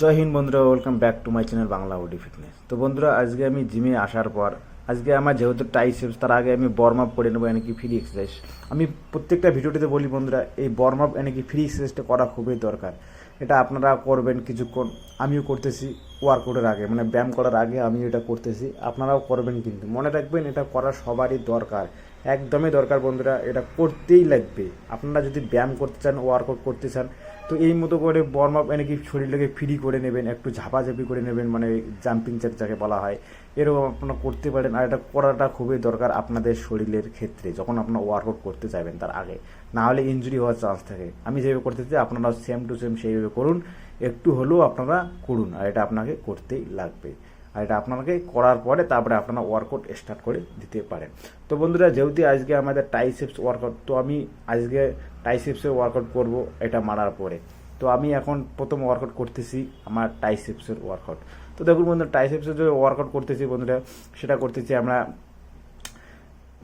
জয় হিন্দ বন্ধুরা welcome back to my channel Bangla body fitness তো বন্ধুরা, আজকে আমি জিমে আসার পর, আজকে আমার যেহেতু টাইসেপস তার আগে আমি বর্ম আপ করে নেব, এনেকি ফ্রি এক্সারসাইজ আমি প্রত্যেকটা ভিডিওটিতে বলি বন্ধুরা, এই বর্ম আপ এনেকি ফ্রি এক্সারসাইজটা করা খুবই দরকার। এটা আপনারা করবেন কিছুক্ষণ, আমিও করতেছি ওয়ার্কআউটের আগে মানে ব্যায়াম করার আগে আমি এটা করতেছি, আপনারাও করবেন কিন্তু। মনে রাখবেন, এটা করা সবারই দরকার, একদমই দরকার বন্ধুরা, এটা করতেই লাগবে। আপনারা যদি ব্যায়াম করতে চান ওয়ার্কআউট করতে চান তো এই মতো করে বর্ম আপ মানে এনেকি শরীরটাকে ফ্রি করে নেবেন, একটু ঝাপাঝাপি করে নেবেন মানে জাম্পিং জ্যাক যাকে বলা হয়, এরকম আপনারা করতে পারেন। আর এটা করাটা খুবই দরকার আপনাদের শরীরের ক্ষেত্রে, যখন আপনার ওয়ার্কআউট করতে যাবেন তার আগে। না হলে ইঞ্জুরি হওয়ার চান্স থাকে। আমি যেভাবে করতে চাই আপনারা সেম টু সেম সেইভাবে করুন। একটু হলেও আপনারা করুন, আর এটা আপনাকে করতেই লাগবে। আর এটা আপনাকে করার পরে তারপরে আপনারা ওয়ার্কআউট স্টার্ট করে দিতে পারেন। তো বন্ধুরা, যেহেতু আজকে আমাদের টাইসেপস ওয়ার্কআউট তো আমি আজকে টাইসেপসের ওয়ার্কআউট করব এটা মারার পরে। তো আমি এখন প্রথম ওয়ার্কআউট করতেছি আমার টাইসেপসের ওয়ার্কআউট তো দেখুন বন্ধুরা টাইসেপসের যে ওয়ার্কআউট করতেছি বন্ধুরা, সেটা করতেছি আমরা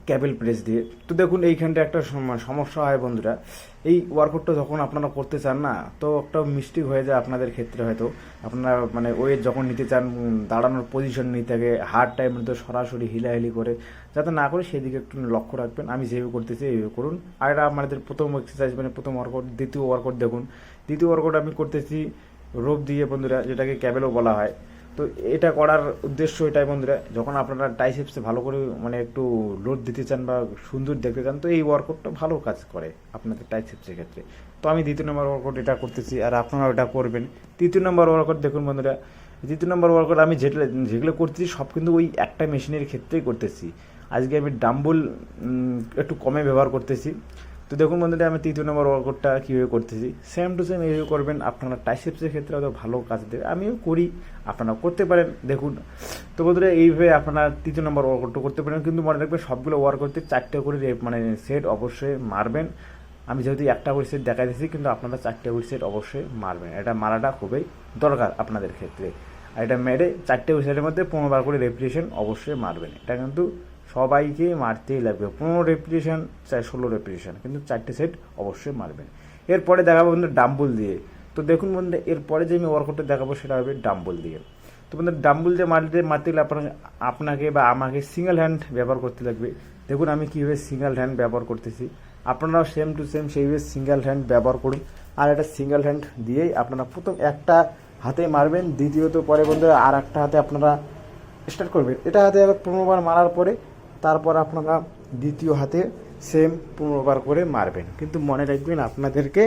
ক্যাবেল প্রেস দিয়ে। তো দেখুন এইখানটা একটা সমস্যা হয় বন্ধুরা। এই ওয়ার্কআউটটা যখন আপনারা করতে চান না, তো একটা মিস্টেক হয়ে যায় আপনাদের ক্ষেত্রে হয়তো। আপনারা মানে ওয়েট যখন নিতে চান দাঁড়ানোর পজিশন নিতে থাকে হার্ড টাইম তো সরাসরি হিলাহিলি করে, যাতে না করে সেদিকে একটু লক্ষ্য রাখবেন। আমি যেভাবে করতেছি, এইভাবে করুন। আর এটা আমাদের প্রথম এক্সারসাইজ মানে প্রথম ওয়ার্কআউট দ্বিতীয় ওয়ার্কআউট দেখুন। দ্বিতীয় ওয়ার্কআউট আমি করতেছি রোপ দিয়ে বন্ধুরা, যেটাকে ক্যাবেলও বলা হয়। তো এটা করার উদ্দেশ্য এটাই বন্ধুরা, যখন আপনারা টাইসেপসে ভালো করে মানে একটু লোড দিতে চান বা সুন্দর দেখতে চান, তো এই ওয়ার্কআউটটা ভালো কাজ করে আপনাদের টাইসেপসের ক্ষেত্রে। তো আমি দ্বিতীয় নম্বর ওয়ার্কআউট এটা করতেছি আর আপনারা এটা করবেন। তৃতীয় নম্বর ওয়ার্কআউট দেখুন বন্ধুরা দ্বিতীয় নম্বর ওয়ার্কআউট আমি যেগুলো যেগুলো করতেছি সব কিন্তু ওই একটা মেশিনের ক্ষেত্রেই করতেছি। আজকে আমি ডাম্বল একটু কমে ব্যবহার করতেছি। তো দেখুন বন্ধুরা, আমি তৃতীয় নম্বর ওয়ার্কআউটটা কীভাবে করতেছি? সেম টু সেম এইভাবে করবেন। আপনারা টাইসেপসের ক্ষেত্রে হয়তো ভালো কাজ দেবে। আমিও করি, আপনারা করতে পারেন। দেখুন, তো বন্ধুরা, এইভাবে আপনারা তৃতীয় নম্বর ওয়ার্কআউটটা করতে পারেন। কিন্তু মনে রাখবেন, সবগুলো ওয়ার্ক করতে চারটে করে মানে সেট অবশ্যই মারবেন। আমি যেহেতু একটা করে সেট দেখা দিচ্ছি কিন্তু আপনারা চারটে করে সেট অবশ্যই মারবেন। এটা মারাটা খুবই দরকার আপনাদের ক্ষেত্রে। আর এটা মেরে চারটে সেটের মধ্যে পনেরো বার করে রেপিটেশন অবশ্যই মারবেন। এটা কিন্তু সবাইকে মারতেই লাগবে। পনেরো রেপিটেশন চাই ষোলো রেপিটেশন কিন্তু চারটে সেট অবশ্যই মারবেন। এরপরে দেখাবো বন্ধু ডাম্বল দিয়ে। তো দেখুন বন্ধু এরপরে যে আমি ওয়ার্কআউটটা দেখাবো সেটা হবে ডাম্বল দিয়ে। তো বন্ধু ডাম্বল দিয়ে মারতে মারতে গেলে আপনাকে আপনাকে বা আমাকে সিঙ্গেল হ্যান্ড ব্যবহার করতে লাগবে। দেখুন আমি কীভাবে সিঙ্গেল হ্যান্ড ব্যবহার করতেছি। আপনারাও সেম টু সেম সেইভাবে সিঙ্গেল হ্যান্ড ব্যবহার করুন। আর একটা সিঙ্গেল হ্যান্ড দিয়েই আপনারা প্রথম একটা হাতে মারবেন, দ্বিতীয়ত পরে বন্ধু আর একটা হাতে আপনারা স্টার্ট করবেন। এটা হাতে আবার পনেরোবার মারার পরে তারপর আপনারা দ্বিতীয় হাতে সেম পনেরোবার করে মারবেন। কিন্তু মনে রাখবেন, আপনাদেরকে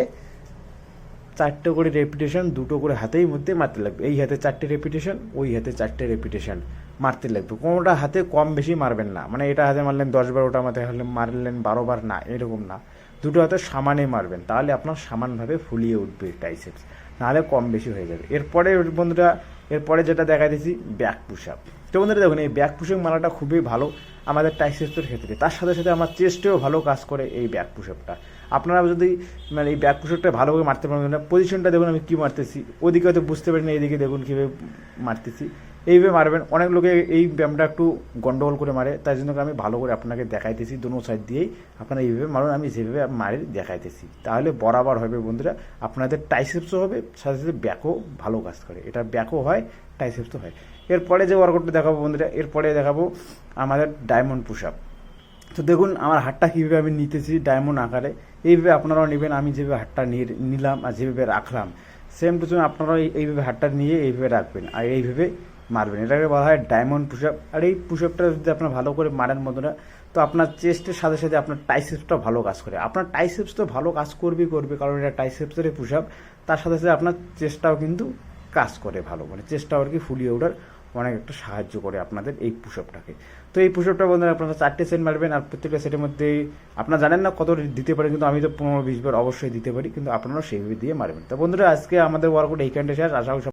চারটে করে রেপিটেশন দুটো করে হাতেই মধ্যে মারতে লাগবে। এই হাতে চারটে রেপিটেশন ওই হাতে চারটে রেপিটেশন মারতে লাগবে। কোনোটা হাতে কম বেশি মারবেন না। মানে এটা হাতে মারলেন দশ বার, ওটা হাতে হলে মারলেন বারো বার, না, এরকম না। দুটো হাতে সমানে মারবেন, তাহলে আপনার সমানভাবে ফুলিয়ে উঠবে টাইসেপস নাহলে কম বেশি হয়ে যাবে। এরপরে বন্ধুরা এরপরে যেটা দেখা দিয়েছি ব্যাক পুশ আপ তো বন্ধুরা দেখুন, এই ব্যাক পুশিং মালাটা খুবই ভালো আমাদের টাইসেস্টের ক্ষেত্রে। তার সাথে সাথে আমার চেস্টেও ভালো কাজ করে এই ব্যাক পুষপটা আপনারা যদি মানে এই ব্যাক পুশআপটা ভালোভাবে মারতে পারবেন না পজিশনটা দেখুন আমি কী মারতেছি। ওদিকে হয়তো বুঝতে পারি না এদিকে দেখুন কীভাবে মারতেছি। এইভাবে মারবেন। অনেক লোকে এই ব্যায়ামটা একটু গন্ডগোল করে মারে, তাই জন্য আমি ভালো করে আপনাকে দেখাইতেছি, দুনো সাইড দিয়েই আপনারা এইভাবে মারুন, আমি যেভাবে মারি দেখাইতেছি। তাহলে বরাবর হবে বন্ধুরা, আপনাদের টাইসেপসও হবে, সাথে সাথে ব্যাকও ভালো কাজ করে। এটা ব্যাকও হয় টাইসেপসও হয়। এরপরে যে ওয়ার্কআউটটা দেখাবো বন্ধুরা, এরপরে দেখাবো আমাদের ডায়মন্ড পুশ আপ তো দেখুন, আমার হাতটা কীভাবে আমি নিতেছি ডায়মন্ড আকারে। এইভাবে আপনারাও নেবেন, আমি যেভাবে নিয়ে নিলাম আর যেভাবে রাখলাম সেম টু সেম আপনারাও এইভাবে হাতটা নিয়ে এইভাবে রাখবেন। আর এইভাবে মারবেন। এটাকে বলা হয় ডায়মন্ড পুশ আপ আর এই পুশ আপটা যদি আপনার ভালো করে মারেন বন্ধুরা, তো আপনার চেস্টের সাথে সাথে আপনার টাইসেপসটা ভালো কাজ করে। আপনার টাইসেপস তো ভালো কাজ করবেই করবে, কারণ এটা টাইসেপসের পুশ আপ তার সাথে সাথে আপনার চেস্টটাও কিন্তু কাজ করে ভালো মানে চেষ্টা আর কি ফুলিয়ে ওঠার অনেক একটা সাহায্য করে আপনাদের এই পুষপটাকে তো এই পুষপটা বন্ধুরা, আপনারা চারটে সেট মারবেন আর প্রত্যেকটা সেটের মধ্যে আপনারা জানেন না কত দিতে পারেন, কিন্তু আমি তো পনেরো, বিশ বার অবশ্যই দিতে পারি, কিন্তু আপনারা সেইভাবে দিয়ে মারবেন। তো বন্ধুরা, আজকে আমাদের ওয়ার্কআউট এইখানটা শেষ। আশা করি